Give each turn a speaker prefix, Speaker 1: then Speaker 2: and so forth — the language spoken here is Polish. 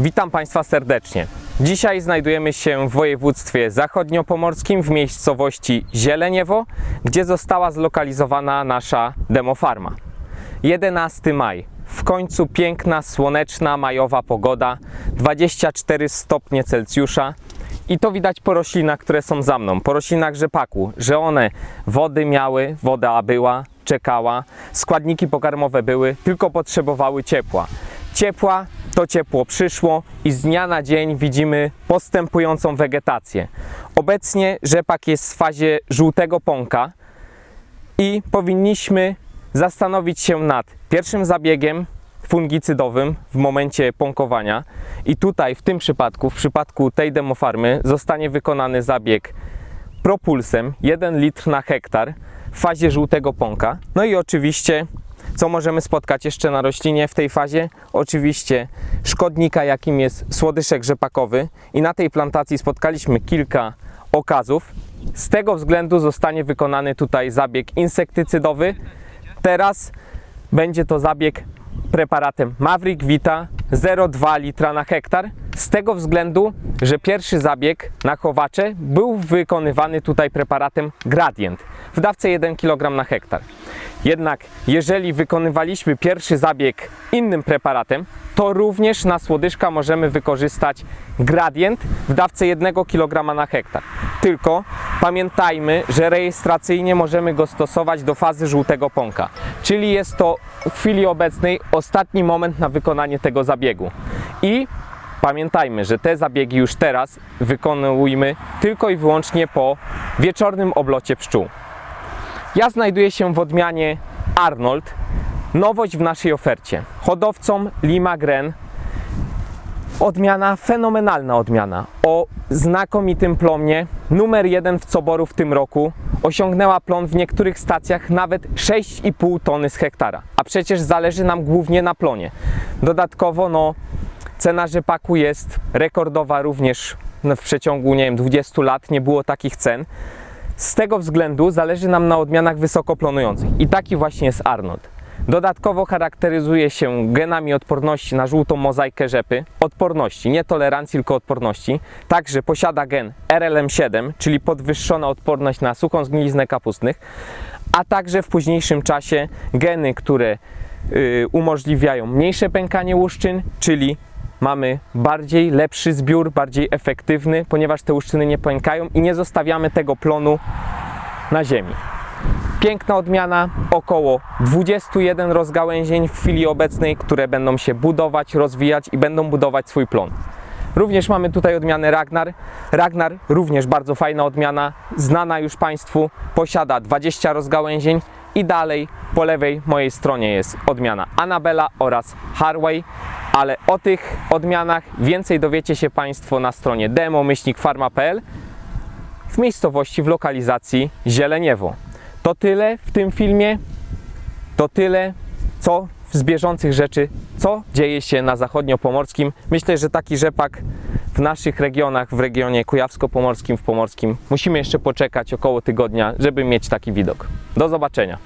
Speaker 1: Witam Państwa serdecznie. Dzisiaj znajdujemy się w województwie zachodniopomorskim w miejscowości Zieleniewo, gdzie została zlokalizowana nasza demofarma. 11 maj. W końcu piękna, słoneczna, majowa pogoda, 24 stopnie Celsjusza. I to widać po roślinach, które są za mną, po roślinach rzepaku, że one wody miały, woda była, czekała, składniki pokarmowe były, tylko potrzebowały ciepła. Ciepła, to ciepło przyszło i z dnia na dzień widzimy postępującą wegetację. Obecnie rzepak jest w fazie żółtego pąka, i powinniśmy zastanowić się nad pierwszym zabiegiem fungicydowym w momencie pąkowania. I tutaj w tym przypadku, w przypadku tej demofarmy, zostanie wykonany zabieg propulsem 1 litr na hektar w fazie żółtego pąka. No i oczywiście, co możemy spotkać jeszcze na roślinie w tej fazie? Oczywiście szkodnika, jakim jest słodyszek rzepakowy. I na tej plantacji spotkaliśmy kilka okazów. Z tego względu zostanie wykonany tutaj zabieg insektycydowy. Teraz będzie to zabieg preparatem Maverick Vita 0,2 litra na hektar. Z tego względu, że pierwszy zabieg na chowacze był wykonywany tutaj preparatem Gradient w dawce 1 kg na hektar. Jednak jeżeli wykonywaliśmy pierwszy zabieg innym preparatem, to również na słodyszka możemy wykorzystać gradient w dawce 1 kg na hektar. Tylko pamiętajmy, że rejestracyjnie możemy go stosować do fazy żółtego pąka, czyli jest to w chwili obecnej ostatni moment na wykonanie tego zabiegu. I pamiętajmy, że te zabiegi już teraz wykonujmy tylko i wyłącznie po wieczornym oblocie pszczół. Ja znajduję się w odmianie Arnold. Nowość w naszej ofercie. Hodowcą Lima Gren. Odmiana, fenomenalna odmiana. O znakomitym plomie. Numer jeden w Coboru w tym roku. Osiągnęła plon w niektórych stacjach nawet 6,5 tony z hektara. A przecież zależy nam głównie na plonie. Dodatkowo, no, cena rzepaku jest rekordowa również w przeciągu, nie wiem, 20 lat nie było takich cen. Z tego względu zależy nam na odmianach wysoko plonujących i taki właśnie jest Arnold. Dodatkowo charakteryzuje się genami odporności na żółtą mozaikę rzepy, odporności, nie tolerancji, tylko odporności. Także posiada gen RLM7, czyli podwyższona odporność na suchą zgniliznę kapustnych, a także w późniejszym czasie geny, które y, umożliwiają mniejsze pękanie łuszczyn, czyli mamy bardziej lepszy zbiór, bardziej efektywny, ponieważ te łuszczyny nie pękają i nie zostawiamy tego plonu na ziemi. Piękna odmiana, około 21 rozgałęzień w chwili obecnej, które będą się budować, rozwijać i będą budować swój plon. Również mamy tutaj odmianę Ragnar. Ragnar również bardzo fajna odmiana, znana już Państwu, posiada 20 rozgałęzień i dalej po lewej mojej stronie jest odmiana Annabella oraz Harway, ale o tych odmianach więcej dowiecie się Państwo na stronie demo-farma.pl w miejscowości w lokalizacji Zieleniewo. To tyle w tym filmie, to tyle co z bieżących rzeczy, co dzieje się na zachodniopomorskim. Myślę, że taki rzepak w naszych regionach, w regionie kujawsko-pomorskim, w pomorskim, musimy jeszcze poczekać około tygodnia, żeby mieć taki widok. Do zobaczenia.